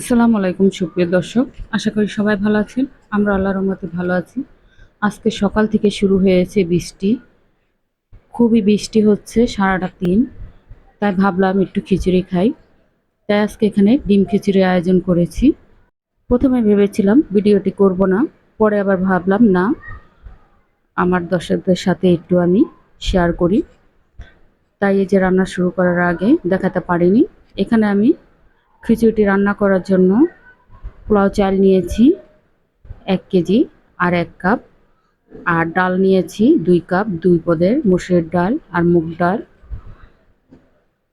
আসসালামু আলাইকুম, সুপ্রিয় দর্শক। আশা করি সবাই ভালো আছেন। আমরা আল্লাহর রহমতে ভালো আছি। আজকে সকাল থেকে শুরু হয়েছে বৃষ্টি। খুবই বৃষ্টি হচ্ছে সারাটা দিন। তাই ভাবলাম একটু খিচুড়ি খাই। তাই আজকে এখানে ডিম খিচুড়ি আয়োজন করেছি। প্রথমে ভেবেছিলাম ভিডিওটি করব না। পরে আবার ভাবলাম, না, আমার দর্শকদের সাথে একটু আমি শেয়ার করি। তাই এই যে রান্না শুরু করার আগে দেখাতে পারিনি। এখানে আমি খিচুড়িটি রান্না করার জন্য পোলাও চাল নিয়েছি, এক কেজি আর এক কাপ। আর ডাল নিয়েছি, দুই কাপ, দুই পদের মুসুরের ডাল আর মুগ ডাল।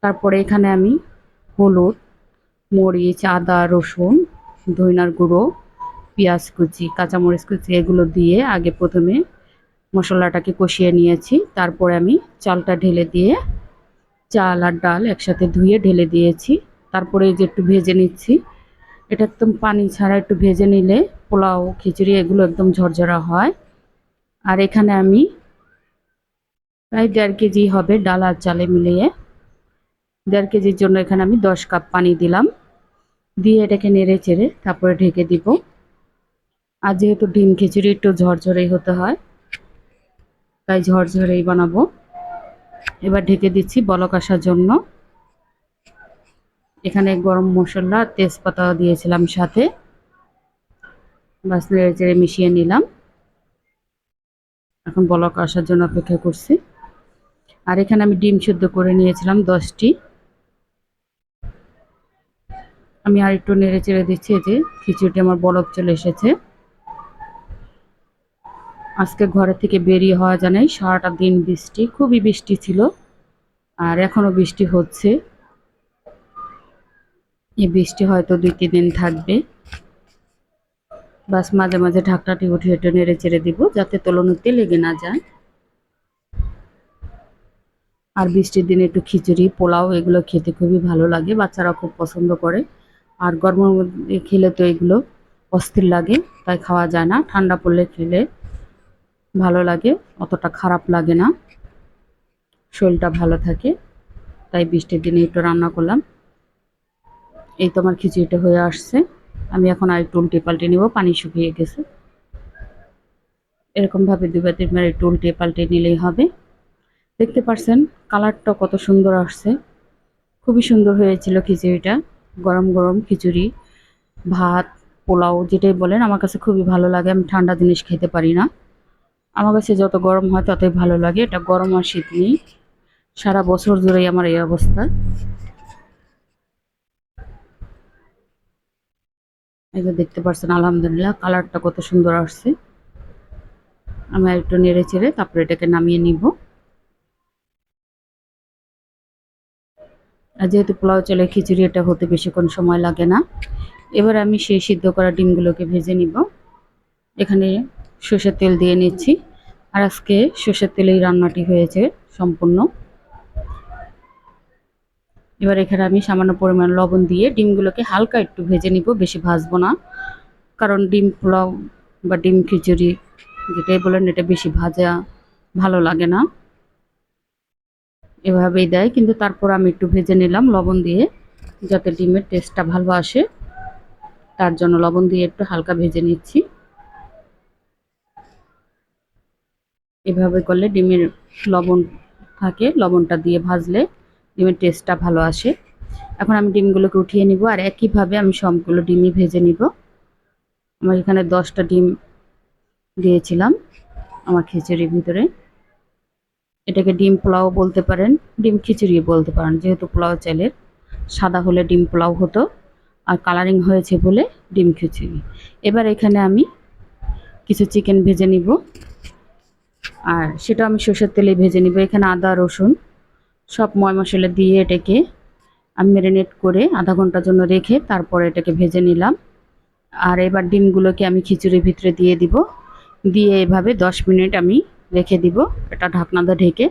তারপরে এখানে আমি হলুদ, মরিচ, আদা, রসুন ধইনার গুঁড়ো, পেঁয়াজ কুচি, কাঁচামরিচ কুচি এগুলো দিয়ে আগে প্রথমে মশলাটাকে কষিয়ে নিয়েছি। তারপরে আমি চালটা ঢেলে দিয়ে, চাল আর ডাল একসাথে ধুয়ে ঢেলে দিয়েছি। তারপরে এই যে একটু ভেজে নিচ্ছি। এটা একদম পানি ছাড়া একটু ভেজে নিলে পোলাও, খিচুড়ি এগুলো একদম ঝরঝরা হয়। আর এখানে আমি প্রায় দেড় কেজি হবে ডাল আর চালে মিলিয়ে। দেড় কেজির জন্য এখানে আমি দশ কাপ পানি দিলাম। দিয়ে এটাকে নেড়ে চেড়ে তারপরে ঢেকে দিব। আর যেহেতু ডিম খিচুড়ি একটু ঝরঝরেই হতে হয়, তাই ঝরঝরেই বানাবো। এবার ঢেকে দিচ্ছি বলক আসার জন্য। এখানে গরম মশলা, তেজপাতা দিয়েছিলাম সাথে। বাস নেড়ে চেড়ে মিশিয়ে নিলাম। এখন বলক আসার জন্য অপেক্ষা করছি। আর এখানে আমি ডিম সেদ্ধ করে নিয়েছিলাম দশটি। আমি আর একটু নেড়ে চেড়ে দিচ্ছি যে খিচুড়িটি আমার বলক চলে এসেছে। আজকে ঘরে থেকে বেরিয়ে হওয়া জানাই সারাটা দিন বৃষ্টি, খুবই বৃষ্টি ছিল। আর এখনও বৃষ্টি হচ্ছে। এই বৃষ্টি হয়তো দুই তিন দিন থাকবে। বাস মাঝে মাঝে ঢাকনাটি উঠে উঠে নেড়ে চেড়ে দিব, যাতে তলনুতে লেগে না যায়। আর বৃষ্টির দিনে একটু খিচুড়ি, পোলাও এগুলো খেতে খুবই ভালো লাগে বাচ্চারা খুব পছন্দ করে। আর গরমের মধ্যে খেলে তো এগুলো অস্থির লাগে, তাই খাওয়া যায় না। ঠান্ডা পড়লে খেলে ভালো লাগে, অতটা খারাপ লাগে না। শরীরটা ভালো থাকে, তাই বৃষ্টির দিনে একটু রান্না করলাম। এই তো আমার খিচুড়িটা হয়ে আসছে। আমি এখন আর একটু উল্টে পাল্টে নিব, পানি শুকিয়ে গেছে। এরকমভাবে দুবার তিনবার একটু উল্টে পাল্টে নিলেই হবে। দেখতে পারছেন, কালারটা কত সুন্দর আসছে। খুবই সুন্দর হয়েছিল খিচুড়িটা। গরম গরম খিচুড়ি, ভাত, পোলাও, যেটাই বলেন, আমার কাছে খুবই ভালো লাগে। আমি ঠান্ডা জিনিস খেতে পারি না। আমার কাছে যত গরম হয় ততই ভালো লাগে। এটা গরম আর শীত নেই। সারা বছর জুড়েই আমার এই অবস্থা। যে দেখতে পাচ্ছেন আলহামদুলিল্লাহ, কালারটা কত সুন্দর আসছে। আমি একটু নেড়ে চেড়ে তারপরে এটাকে নামিয়ে নিব। আর যেহেতু পোলাও চলে খিচুড়ি এটা হতে বেশিক্ষণ সময় লাগে না, এবার আমি সেই সিদ্ধ করা ডিমগুলোকে ভেজে নিব। এখানে সর্ষের তেল দিয়ে নিচ্ছি। আর আজকে সর্ষের তেলেই রান্নাটি হয়েছে সম্পূর্ণ। এবার এখানে আমি সামান্য পরিমাণ লবণ দিয়ে ডিমগুলোকে হালকা একটু ভেজে নিব, বেশি ভাজবো না। কারণ ডিম পোলাও বা ডিম খিচুড়ি যেটাই বলেন, এটা বেশি ভাজা ভালো লাগে না। এভাবেই দেয়, কিন্তু তারপর আমি একটু ভেজে নিলাম লবণ দিয়ে, যাতে ডিমের টেস্টটা ভালো আসে। তার জন্য লবণ দিয়ে একটু হালকা ভেজে নিচ্ছি। এভাবে করলে ডিমের লবণ থাকে, লবণটা দিয়ে ভাজলে ডিমের টেস্টটা ভালো আসে। এখন আমি ডিমগুলোকে উঠিয়ে নিব আর একইভাবে আমি সবগুলো ডিমই ভেজে নিব। আমার এখানে দশটা ডিম দিয়েছিলাম আমার খিচুড়ির ভিতরে। এটাকে ডিম পোলাও বলতে পারেন, ডিম খিচুড়ি বলতে পারেন, যেহেতু পোলাও চালের। সাদা হলে ডিম পোলাও হতো আর কালারিং হয়েছে বলে ডিম খিচুড়ি। এবার এখানে আমি কিছু চিকেন ভেজে নিব। আর সেটা আমি সর্ষের তেলে ভেজে নিব। এখানে আদা, রসুন সব ময় মশলা দিয়ে এটাকে আমি ম্যারিনেট করে আধা ঘণ্টার জন্য রেখে তারপরে এটাকে ভেজে নিলাম। আর এবার ডিমগুলোকে আমি খিচুড়ির ভিতরে দিয়ে দিব। দিয়ে এভাবে দশ মিনিট আমি রেখে দিব এটা ঢাকনা দিয়ে ঢেকে।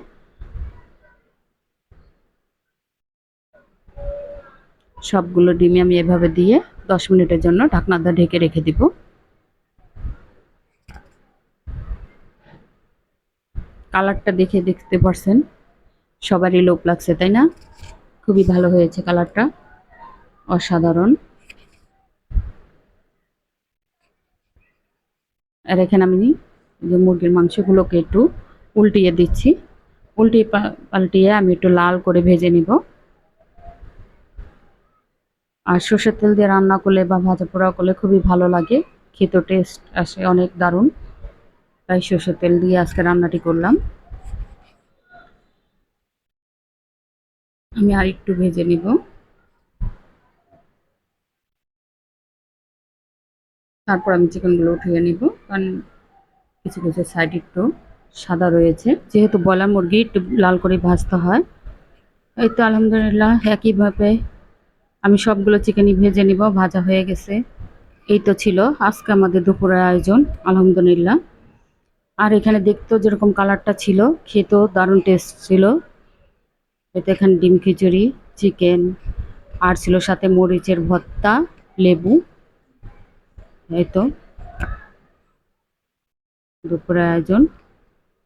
সবগুলো ডিমে আমি এভাবে দিয়ে দশ মিনিটের জন্য ঢাকনা দিয়ে ঢেকে রেখে দিব। কালারটা দেখে দেখতে পারছেন? সবারই লোক লাগছে, তাই না? খুবই ভালো হয়েছে কালারটা। অসাধারণ। আর এখানে আমি যে মুরগির মাংসগুলোকে একটু উল্টিয়ে দিচ্ছি। উল্টিয়ে পাল্টিয়ে আমি একটু লাল করে ভেজে নিব। আর সর্ষের তেল দিয়ে রান্না করলে বা ভাজা পোড়া করলে খুবই ভালো লাগে। খেতে টেস্ট আসে অনেক দারুণ। তাই সর্ষের তেল দিয়ে আজকে রান্নাটি করলাম। আমি আর একটু ভেজে নিব। তারপর আমি চিকেনগুলো উঠিয়ে নিব, কারণ কিছু কিছু সাইড একটু সাদা রয়েছে। যেহেতু বলা মুরগি একটু লাল করে ভাজতে হয়, এই তো আলহামদুলিল্লাহ একইভাবে আমি সবগুলো চিকেনই ভেজে নিব, ভাজা হয়ে গেছে। এই তো ছিল আজকে আমাদের দুপুরের আয়োজন, আলহামদুলিল্লাহ। আর এখানে দেখতেও যেরকম কালারটা ছিল, খেতেও দারুণ টেস্ট ছিল। এতে এখানে ডিম খিচুড়ি, চিকেন, আর ছিল সাথে মরিচের ভর্তা, লেবু। এই তো। দুপুরের আয়োজন।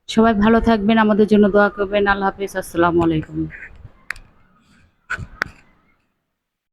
সবাই ভালো থাকবেন, আমাদের জন্য দোয়া করবেন। আল্লাহ হাফিজ। আসসালামু আলাইকুম।